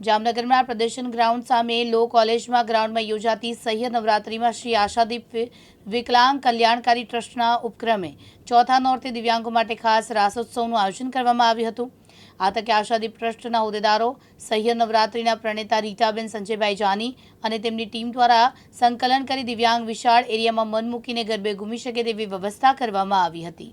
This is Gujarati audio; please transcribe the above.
જામનગરના પ્રદર્શન ગ્રાઉન્ડ સામે લો કોલેજમાં ગ્રાઉન્ડમાં યોજાતી સહ્ય નવરાત્રિમાં શ્રી આશાદીપ વિકલાંગ કલ્યાણકારી ટ્રસ્ટના ઉપક્રમે ચોથા નોર્તે દિવ્યાંગો માટે ખાસ રાસોત્સવનું આયોજન કરવામાં આવ્યું હતું. આ તકે આશાદીપ ટ્રસ્ટના હોદ્દેદારો, સહ્ય નવરાત્રિના પ્રણેતા રીટાબેન સંજયભાઈ જાની અને તેમની ટીમ દ્વારા સંકલન કરી દિવ્યાંગ વિશાળ એરિયામાં મન મૂકીને ગરબે ઘૂમી શકે તેવી વ્યવસ્થા કરવામાં આવી હતી.